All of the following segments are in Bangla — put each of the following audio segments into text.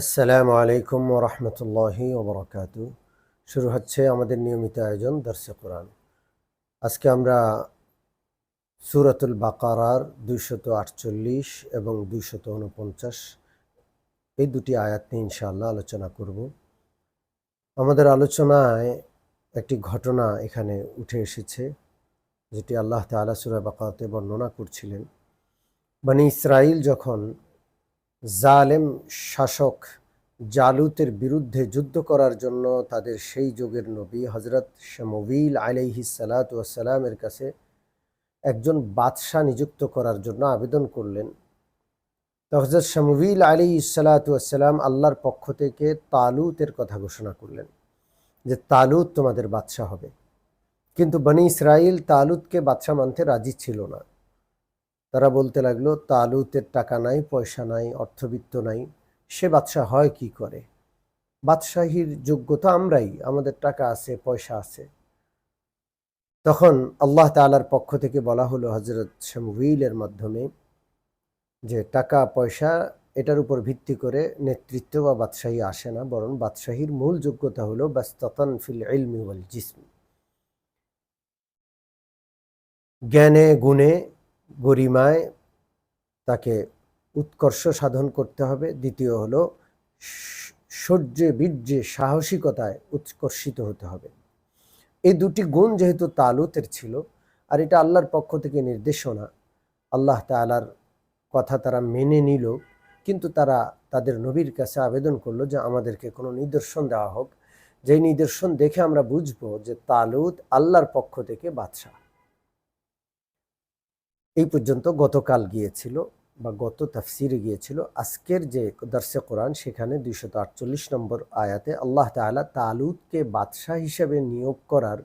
আসসালামু আলাইকুম ওরহমতুল্লাহি ওবরাকাতু শুরু হচ্ছে আমাদের নিয়মিত আয়োজন দর্শে কোরআন। আজকে আমরা সুরাতুল বাকারার দুইশত আটচল্লিশ এবং দুইশত উনপঞ্চাশ এই দুটি আয়াত নিয়ে ইনশাআল্লাহ আলোচনা করব। আমাদের আলোচনায় একটি ঘটনা এখানে উঠে এসেছে, যেটি আল্লাহ তালা সুরা বাকাতে বর্ণনা করছিলেন। মানে ইসরায়েল যখন জালেম শাসক জালুতের বিরুদ্ধে যুদ্ধ করার জন্য তাদের সেই যুগের নবী হজরত শামবিল আলাইহি সালাতামের কাছে একজন বাদশাহ নিযুক্ত করার জন্য আবেদন করলেন। তো হজরত শামবিল আলী সালাতাম আল্লাহর পক্ষ থেকে তালুতের কথা ঘোষণা করলেন যে তালুত তোমাদের বাদশাহ হবে। কিন্তু বনি ইসরায়েল তালুতকে বাদশাহ মানতে রাজি ছিল না। তারা বলতে লাগল, তালুতের টাকা নাই, পয়সা নাই, অর্থবিত্ত নাই, সে বাদশাহ হয় কি করে? বাদশাহীর যোগ্যতা আমরাই, আমাদের টাকা আছে, পয়সা আছে। তখন আল্লাহ তালার পক্ষ থেকে বলা হলো হজরত শামউইলের মাধ্যমে যে, টাকা, পয়সা, এটার উপর ভিত্তি করে নেতৃত্ব বা বাদশাহী আসে না, বরং বাদশাহীর মূল যোগ্যতা হলো, ব্যস্ততন ফিল ইলমি ওয়াল জিসমি। জ্ঞানে, গুণে গরিমায় তাকে উৎকর্ষ সাধন করতে হবে। দ্বিতীয় হলো শৌর্যে বীর্যে সাহসিকতায় উৎকর্ষিত হতে হবে। এই দুটি গুণ যেহেতু তালুতের ছিল, আর এটা আল্লাহর পক্ষ থেকে নির্দেশনা, আল্লাহ তালার কথা তারা মেনে নিল, কিন্তু তারা তাদের নবীর কাছে আবেদন করল যে আমাদেরকে কোনো নিদর্শন দেওয়া হোক। যেই নিদর্শন দেখে আমরা বুঝব যে তালুত আল্লাহর পক্ষ থেকে বাদশাহ। এই পর্যন্ত গতকাল গিয়েছিল বা গত তাফসিরে গিয়েছিল। আজকের যে দর্শে কোরআন, সেখানে দুইশত আটচল্লিশ নম্বর আয়াতে আল্লাহ তালা তালুদকে বাদশাহ হিসেবে নিয়োগ করার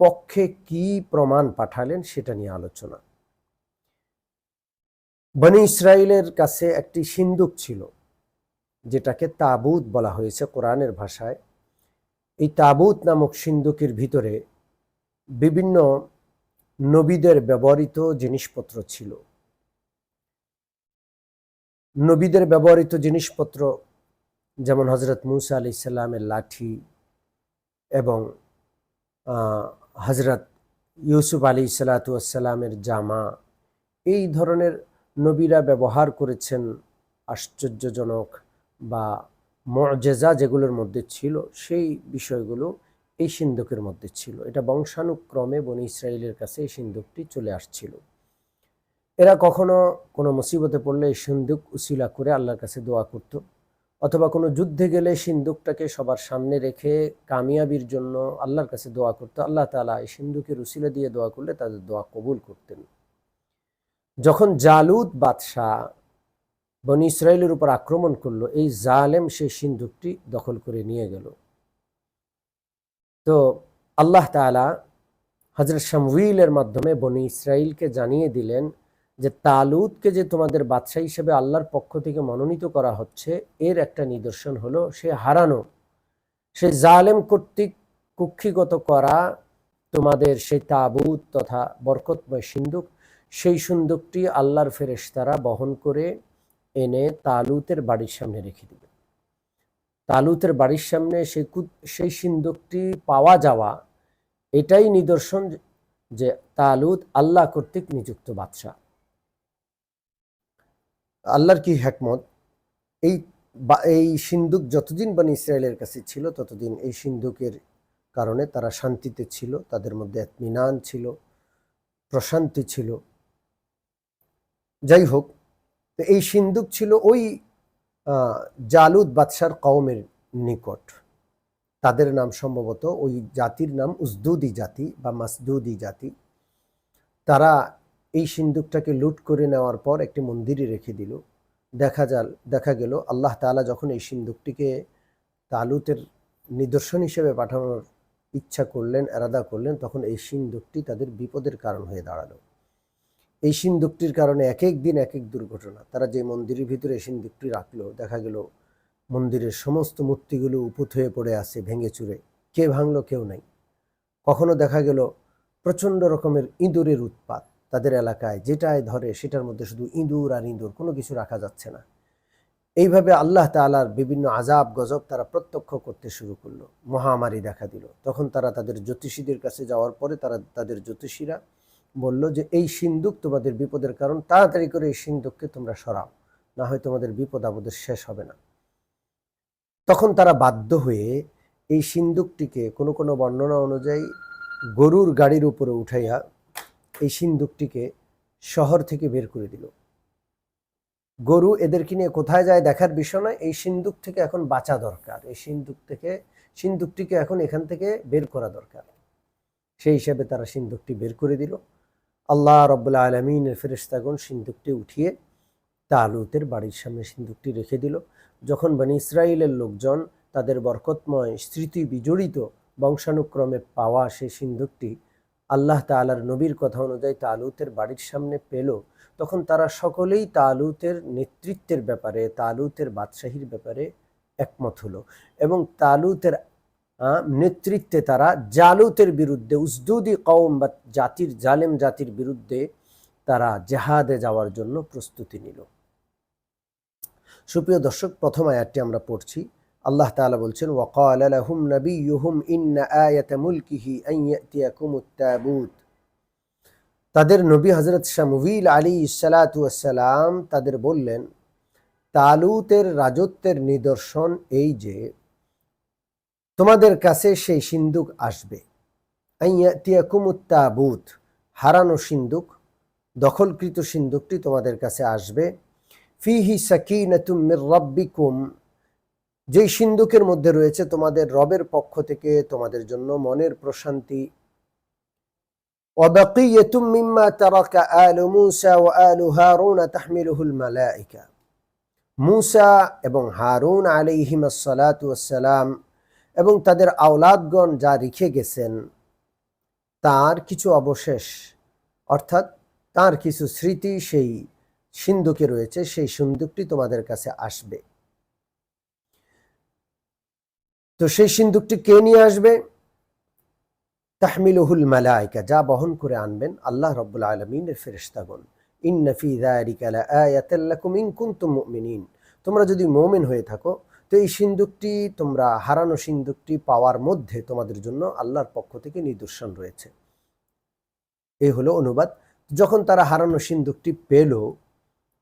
পক্ষে কি প্রমাণ পাঠালেন, সেটা নিয়ে আলোচনা। বনি ইসরায়েলের কাছে একটি সিন্দুক ছিল, যেটাকে তাবুত বলা হয়েছে কোরআনের ভাষায়। এই তাবুত নামক সিন্দুকের ভিতরে বিভিন্ন নবীদের ব্যবহৃত জিনিসপত্র ছিল। নবীদের ব্যবহৃত জিনিসপত্র যেমন হজরত মুসা আলি সাল্লামের লাঠি এবং হজরত ইউসুফ আলী সালাতামের জামা, এই ধরনের নবীরা ব্যবহার করেছেন আশ্চর্যজনক বা মজেজা যেগুলোর মধ্যে ছিল, সেই বিষয়গুলো এই সিন্ধুকের মধ্যে ছিল। এটা বংশানুক্রমে বনি ইসরায়েলের কাছে এই সিন্ধুকটি চলে আসছিল। এরা কখনো কোনো মুসিবতে পড়লে এই সিন্ধুক উসিলা করে আল্লাহর কাছে দোয়া করত, অথবা কোনো যুদ্ধে গেলে সিন্ধুকটাকে সবার সামনে রেখে কামিয়াবির জন্য আল্লাহর কাছে দোয়া করতো। আল্লাহ তালা এই সিন্ধুকের উসিলা দিয়ে দোয়া করলে তাদের দোয়া কবুল করতেন। যখন জালুদ বাদশাহ বনি ইসরায়েলের উপর আক্রমণ করল, এই জালেম সেই সিন্ধুকটি দখল করে নিয়ে গেল। তো আল্লাহ তালা হজরত শামউইলের মাধ্যমে বনি ইসরায়েলকে জানিয়ে দিলেন যে তালুদকে যে তোমাদের বাদশাহ হিসেবে আল্লাহর পক্ষ থেকে মনোনীত করা হচ্ছে, এর একটা নিদর্শন হলো সে হারানো। সে জালেম কর্তৃক কুক্ষিগত করা তোমাদের সেই তাবুত তথা বরকতময় সিন্ধুক সেই সিন্ধুকটি আল্লাহর ফেরেশতারা বহন করে এনে তালুতের বাড়ির সামনে রেখে দিবে তালুতের বাড়ির সামনে সেই সেই সিন্ধুকটি পাওয়া যাওয়া, এটাই নিদর্শন যে তালুত আল্লাহ কর্তৃক নিযুক্ত বাদশাহ। আল্লাহর কি হ্যাকমত এই বা, এই সিন্ধুক যতদিন বানি ইসরায়েলের কাছে ছিল, ততদিন এই সিন্ধুকের কারণে তারা শান্তিতে ছিল, তাদের মধ্যে এতমিনান ছিল, প্রশান্তি ছিল। যাই হোক, তো এই সিন্ধুক ছিল ওই জালুদ বাদশার কওমের নিকট। তাদের নাম সম্ভবত ওই জাতির নাম উজদুদি জাতি বা মাসদুদি জাতি। তারা এই সিন্দুকটাকে লুট করে নেওয়ার পর একটি মন্দিরে রেখে দিল। দেখা যাল, দেখা গেল আল্লাহ তালা যখন এই সিন্দুকটিকে তালুতের নিদর্শন হিসেবে পাঠানোর ইচ্ছা করলেন, এরাদা করলেন, তখন এই সিন্দুকটি তাদের বিপদের কারণ হয়ে দাঁড়াল। এই সিন্দুকটির কারণে এক এক দিন এক এক দুর্ঘটনা। তারা যে মন্দিরের ভিতরে সিন্দুকটি রাখল, দেখা গেল মন্দিরের সমস্ত মূর্তিগুলো উপুত হয়ে পড়ে আছে, ভেঙে চুরে। কে ভাঙলো, কেউ নাই। কখনো দেখা গেল প্রচণ্ড রকমের ইঁদুরের উৎপাত তাদের এলাকায় যেটায় ধরে সেটার মধ্যে শুধু ইঁদুর আর ইঁদুর, কোনো কিছু রাখা যাচ্ছে না। এইভাবে আল্লাহ তালার বিভিন্ন আজাব গজব তারা প্রত্যক্ষ করতে শুরু করল। মহামারী দেখা দিল। তখন তারা তাদের জ্যোতিষীদের কাছে যাওয়ার পরে তারা, তাদের জ্যোতিষীরা বলল যে, এই সিন্দুক তোমাদের বিপদের কারণ, তাড়াতাড়ি করে এই সিন্দুককে তোমরা সরাও, না হয় তোমাদের বিপদ আপদের শেষ হবে না। তখন তারা বাধ্য হয়ে এই সিন্দুকটিকে কোনো কোনো বর্ণনা অনুযায়ী গরুর গাড়ির উপরে উঠাইয়া এই সিন্দুকটিকে শহর থেকে বের করে দিল। গরু এদেরকে নিয়ে কোথায় যায় দেখার বিষয় নয়, এই সিন্দুক থেকে এখন বাঁচা দরকার, এই সিন্দুক থেকে সিন্দুকটিকে এখন এখান থেকে বের করা দরকার। সেই হিসাবে তারা সিন্দুকটি বের করে দিল। আল্লাহ রব্বুল্লা আলমিনের ফেরেস্তাগণ সিন্দুকটি উঠিয়ে তালুতের বাড়ির সামনে সিন্দুকটি রেখে দিল। যখন বানি ইসরায়েলের লোকজন তাদের বরকতময় স্মৃতি বিজড়িত বংশানুক্রমে পাওয়া সেই সিন্দুকটি আল্লাহ তালার নবীর কথা অনুযায়ী তালুতের বাড়ির সামনে পেল, তখন তারা সকলেই তালুতের নেতৃত্বের ব্যাপারে, তালুতের বাদশাহীর ব্যাপারে একমত হলো এবং তালুতের নেতৃত্বে তারা জালুতের বিরুদ্ধে, উজদুদি কওম বা জাতির, জালেম জাতির বিরুদ্ধে তারা জেহাদে যাওয়ার জন্য প্রস্তুতি নিল। সুপ্রিয় দর্শক, প্রথম আয়াতটি আমরা পড়ছি। আল্লাহ তাআলা বলছেন, ওয়াকাল লাহুম নবিয়ুহুম ইন্না তাদের নবী হজরত শামুইল আলী ইসালাতু আসসালাম তাদের বললেন, তালুতের রাজত্বের নিদর্শন এই যে তোমাদের কাছে সেই সিন্দুক আসবে আন ইয়াতিয়াকুমুত তাবুত হারানো সিন্দুক দখলকৃত সিন্দুকটি তোমাদের কাছে আসবে ফিহি সাকিনাতুম মির রাব্বিকুম যেই সিন্ধুকের মধ্যে রয়েছে তোমাদের রবের পক্ষ থেকে তোমাদের জন্য মনের প্রশান্তি وبقية مما ترك آل موسى وآل هارون تحمله الملائكة মুসা এবং হারুন আলাইহিম আসসালাম এবং তাদের আওলাদগণ যা রেখে গেছেন, তার কিছু অবশেষ, অর্থাৎ তার কিছু স্মৃতি সেই সিন্ধুকে রয়েছে, সেই সিন্ধুকটি তোমাদের কাছে আসবে। তো সেই সিন্ধুকটি কে নিয়ে আসবে? তাহমিলুহুল মালাইকা, যা বহন করে আনবেন আল্লাহ রব্বুল আলমিনের ফেরেশতাগণ। ইন্নফি যালিকা লাআয়াতাল লাকুম ইন কুনতুম মুমিনিন। তোমরা যদি মুমিন হয়ে থাকো তো এই সিন্ধুকটি তোমরা, হারানো সিন্ধুকটি পাওয়ার মধ্যে তোমাদের জন্য আল্লাহর পক্ষ থেকে নিদর্শন রয়েছে। এই হলো অনুবাদ। যখন তারা হারানো সিন্ধুকটি পেল,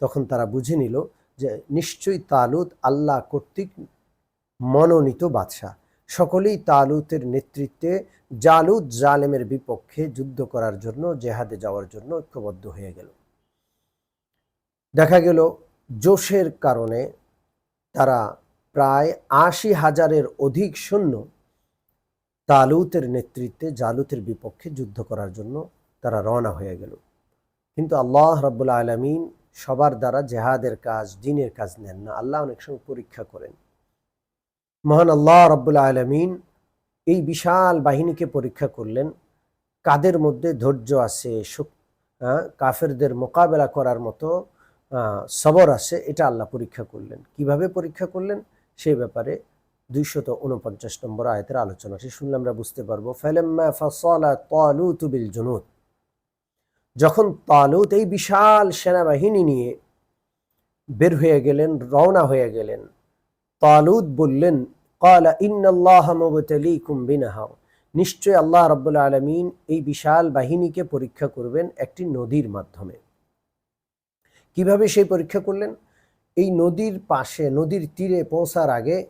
তখন তারা বুঝে নিল যে নিশ্চয়ই তালুত আল্লাহ কর্তৃক মনোনীত বাদশাহ। সকলেই তালুতের নেতৃত্বে জালুত জালেমের বিপক্ষে যুদ্ধ করার জন্য, জেহাদে যাওয়ার জন্য ঐক্যবদ্ধ হয়ে গেল। দেখা গেল, জোশের কারণে তারা প্রায় আশি হাজারের অধিক সৈন্য তালুতের নেতৃত্বে জালুতের বিপক্ষে যুদ্ধ করার জন্য তারা রওনা হয়ে গেল। কিন্তু আল্লাহ রাব্বুল আলমিন সবার দ্বারা জেহাদের কাজ, দিনের কাজ নেন না। আল্লাহ অনেক সময় পরীক্ষা করেন। মহান আল্লাহ রব্বুল আলমিন এই বিশাল বাহিনীকে পরীক্ষা করলেন। কাদের মধ্যে ধৈর্য আছে কাফেরদের মোকাবেলা করার মতো সবর আছে, এটা আল্লাহ পরীক্ষা করলেন। কীভাবে পরীক্ষা করলেন? সেই ব্যাপারে দুইশত উনপঞ্চাশ নম্বর আয়তের আলোচনাটি শুনলে আমরা বুঝতে পারব, ফালাম্মা তালুতু বিল জুনুদ। যখন তালুত এই বিশাল সেনাবাহিনী নিয়ে বের হয়ে গেলেন, রওনা হয়ে গেলেন তালুদ বললেন কালা ইন্নাল্লাহ বিনাহার নিশ্চয় আল্লাহ রাব্বুল আলামিন এই বিশাল বাহিনীকে পরীক্ষা করবেন একটি নদীর মাধ্যমে। কীভাবে সেই পরীক্ষা করলেন? এই নদীর পাশে, নদীর তীরে পৌঁছার আগে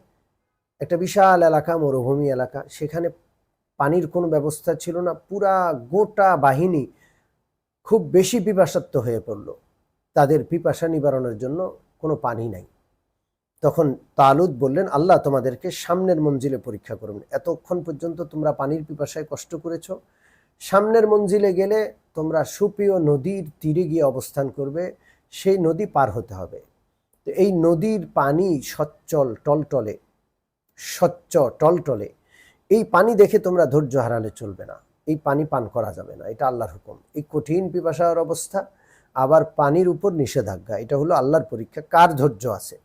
একটা বিশাল এলাকা, মরুভূমি এলাকা। সেখানে পানির কোনো ব্যবস্থা ছিল না। পুরা গোটা বাহিনী খুব বেশি পিপাসাত্ম হয়ে পড়ল। তাদের পিপাসা নিবারণের জন্য কোনো পানি নাই। তখন তালুদ বললেন, আল্লাহ তোমাদেরকে সামনের মঞ্জিলে পরীক্ষা করবেন এতক্ষণ পর্যন্ত তোমরা পানির পিপাসায় কষ্ট করেছ। সামনের মঞ্জিলে গেলে তোমরা সুপ্রিয় নদীর তীরে গিয়ে অবস্থান করবে। সেই নদী পার হতে হবে। এই নদীর পানি সচ্চল টলটলে, স্বচ্ছ, টলটলে, এই পানি দেখে তোমরা ধৈর্য হারালে চলবে না। এই পানি পান করা যাবে না, এটা আল্লাহর হুকুম। এই কঠিন পিপাসার অবস্থা, আবার পানির উপর নিষেধাজ্ঞা, এটা হলো আল্লাহর পরীক্ষা, কার ধৈর্য আছে?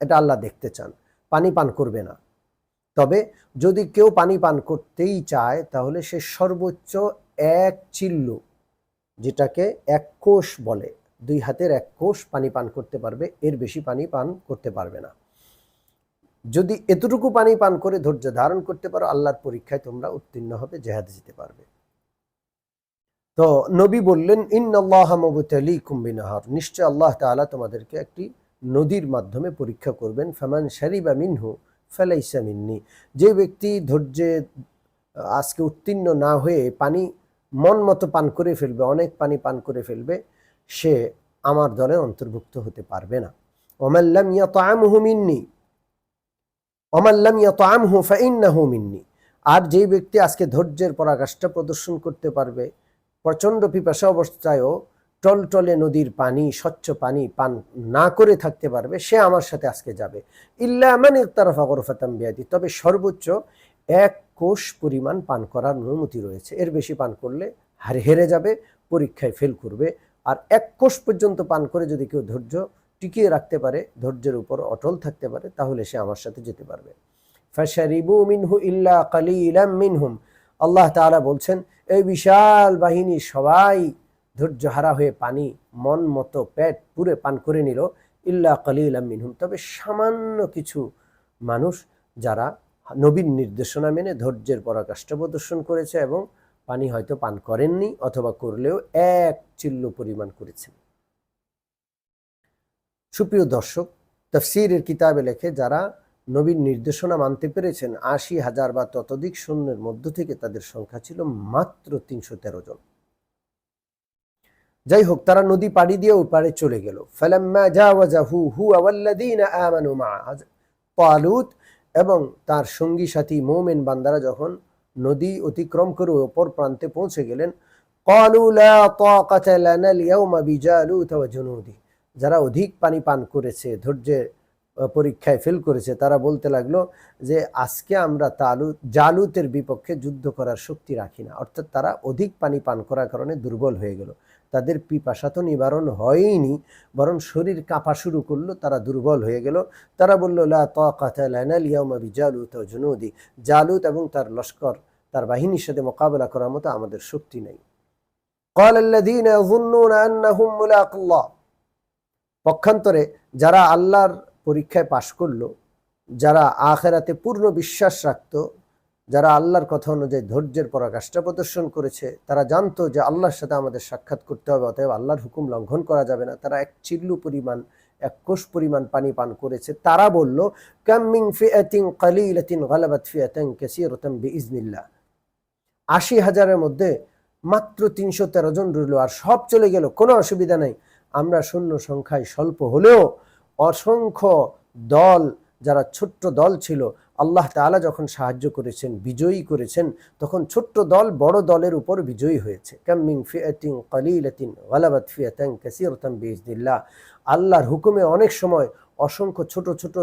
এটা আল্লাহ দেখতে চান, পানি পান করবে না। তবে যদি কেউ পানি পান করতেই চায়, তাহলে সে সর্বোচ্চ এক চিল্লু, যেটাকে এক কোষ বলে দুই হাতের এক কোষ পানি পান করতে পারবে, এর বেশি পানি পান করতে পারবে না। যদি এতটুকু পানি পান করে ধৈর্য ধারণ করতে পারো, আল্লাহর পরীক্ষায় তোমরা উত্তীর্ণ হবে, জেহাদে যেতে পারবে। তো নবী বললেন ইন্নআল্লাহমবতলি কুম্বিনাহার নিশ্চয় আল্লাহ তাআলা তোমাদেরকে একটি নদীর মাধ্যমে পরীক্ষা করবেন, ফামান শারিবা মিনহু ফেলাইসা মিন্নি। যে ব্যক্তি ধৈর্যে আজকে উত্তীর্ণ না হয়ে পানি, মন মতো পান করে ফেলবে, অনেক পানি পান করে ফেলবে সে আমার দলের অন্তর্ভুক্ত হতে পারবে না। মিন্নি। আর যেই ব্যক্তি আজকে ধৈর্যের পরাকাষ্ঠা প্রদর্শন করতে পারবে, প্রচণ্ড পিপাসা অবস্থায়ও টলটলে নদীর পানি, স্বচ্ছ পানি পান না করে থাকতে পারবে, সে আমার সাথে আজকে যাবে। ইল্লা মানে গরফাতাম বিয়াদি। তবে সর্বোচ্চ এক কোষ পরিমাণ পান করার অনুমতি রয়েছে। এর বেশি পান করলে হারে হেরে যাবে, পরীক্ষায় ফেল করবে। আর এক কোষ পর্যন্ত পান করে যদি কেউ ধৈর্য টিকিয়ে রাখতে পারে, ধৈর্যের উপর অটল থাকতে পারে, তাহলে সে আমার সাথে যেতে পারবে। ফ্যাশারিবু মিনহু ইল্লা কালি ইলাম মিনহুম। আল্লাহ তাআলা বলছেন, এই বিশাল বাহিনী সবাই ধৈর্য হারা হয়ে পানি, মন মতো পেট পুরে পান করে নিল, ইল্লা কালি ইলাম মিনহুম। তবে সামান্য কিছু মানুষ যারা নবীন নির্দেশনা মেনে ধৈর্যের পরাকাষ্ঠা প্রদর্শন করেছে এবং পানি হয়তো পান করেননি অথবা করলেও এক চিল্ল পরিমাণ করেছেন। সুপ্রিয় দর্শক, তফসিরের কিতাবে লেখে যারা নবীর নির্দেশনা মানতে পেরেছেন, আশি হাজার বা ততোধিক সৈন্যের মধ্য থেকে তাদের সংখ্যা ছিল মাত্র তিনশো তেরো জন। যাই হোক, তারা নদী পাড়ি দিয়ে ওপারে চলে গেল। এবং তার সঙ্গী সাথী মোমেন বান্দারা যখন নদী অতিক্রম করে অপর প্রান্তে পৌঁছে গেলেন। যারা অধিক পানি পান করেছে ধৈর্যের পরীক্ষায় ফেল করেছে তারা বলতে লাগলো যে আজকে আমরা তালু জালুতের বিপক্ষে যুদ্ধ করার শক্তি রাখি না অর্থাৎ তারা অধিক পানি পান করার কারণে দুর্বল হয়ে গেল তাদের পিপাসা তো নিবারণ হয়নি বরং শরীর কাঁপা শুরু করলো তারা দুর্বল হয়ে গেল তারা বলল লা তাকাতা লানা লিয়াউমা বিজালুত ওয়া জুনুদি জালুত এবং তার লস্কর তার বাহিনীর সাথে মোকাবেলা করার মতো আমাদের শক্তি নেই قال الذين يظنون أنهم ملاق الله পক্ষান্তরে যারা আল্লাহর পরীক্ষায় পাশ করল, যারা আখেরাতে পূর্ণ বিশ্বাস রাখত, যারা আল্লাহর কথা অনুযায়ী ধৈর্যের পরাকাষ্ঠা প্রদর্শন করেছে, তারা জানতো যে আল্লাহর সাথে আমাদের সাক্ষাৎ করতে হবে, অতএব আল্লাহর হুকুম লঙ্ঘন করা যাবে না। তারা এক চিল্লু পরিমাণ, এক কোষ পরিমাণ পানি পান করেছে। তারা বলল কাম্মিং ফিয়াতিন কালিলাতিন গালাবাত ফিয়াতান কাসীরাতান বিইজনিল্লাহ আশি হাজারের মধ্যে মাত্র তিনশো তেরো জন রইল, আর সব চলে গেল, কোনো অসুবিধা নেই। আমরা শূন্য সংখ্যায় স্বল্প হলেও অসংখ্য দল, যারা ছোট্ট দল ছিল, আল্লাহ তাআলা যখন সাহায্য করেছেন, বিজয়ী করেছেন, তখন ছোট্ট দল বড় দলের উপর বিজয়ী হয়েছে। কাম্মিং ফিয়াতিন কালিলাতিন গালাবাত ফিয়াতান কাসীরাতান বিইজনিল্লাহ আল্লাহর হুকুমে অনেক সময় অসংখ্য ছোট ছোট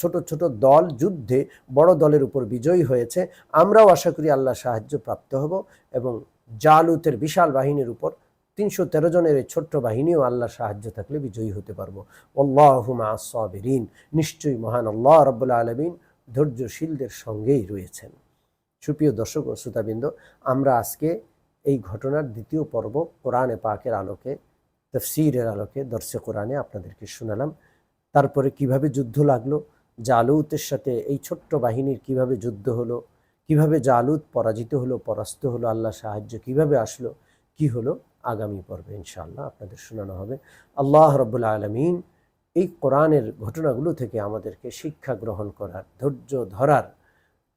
ছোট ছোট দল, যুদ্ধে বড় দলের উপর বিজয়ী হয়েছে। আমরাও আশা করি আল্লাহ সাহায্য প্রাপ্ত হব এবং জালুতের বিশাল বাহিনীর উপর তিনশো তেরো জনের এই ছোট্ট বাহিনীও আল্লাহর সাহায্য থাকলে বিজয়ী হতে পারব। আল্লাহুমা নিশ্চয়ই মহান আল্লাহ রব্বুল্লা আলমিন ধৈর্যশীলদের সঙ্গেই রয়েছেন। সুপ্রিয় দর্শক ও শ্রোতাবৃন্দ, আমরা আজকে এই ঘটনার দ্বিতীয় পর্ব কোরআনে পাকের আলোকে, তফসিরের আলোকে, দর্শে কোরআনে আপনাদেরকে শোনালাম। তারপরে কীভাবে যুদ্ধ লাগল, জালুতের সাথে এই ছোট্ট বাহিনীর কীভাবে যুদ্ধ হলো, কীভাবে জালুত পরাজিত হলো, পরাস্ত হলো, আল্লাহ সাহায্য কীভাবে আসলো, কি হলো আগামী পর্বে ইনশাআল্লাহ আপনাদের শোনানো হবে। আল্লাহ রব্বুল আলমিন এই কোরআনের ঘটনাগুলো থেকে আমাদেরকে শিক্ষা গ্রহণ করার, ধৈর্য ধরার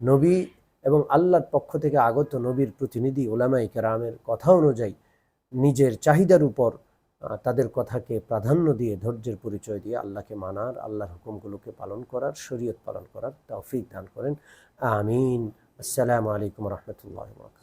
নবী এবং আল্লাহর পক্ষ থেকে আগত নবীর প্রতিনিধি ওলামাই কেরামের কথা অনুযায়ী নিজের চাহিদার উপর তাদের কথাকে প্রাধান্য দিয়ে ধৈর্যের পরিচয় দিয়ে আল্লাহকে মানার, আল্লাহর হুকুমগুলোকে পালন করার, শরীয়ত পালন করার তৌফিক দান করেন। আমিন। আসসালামু আলাইকুম রহমতুল্লাহ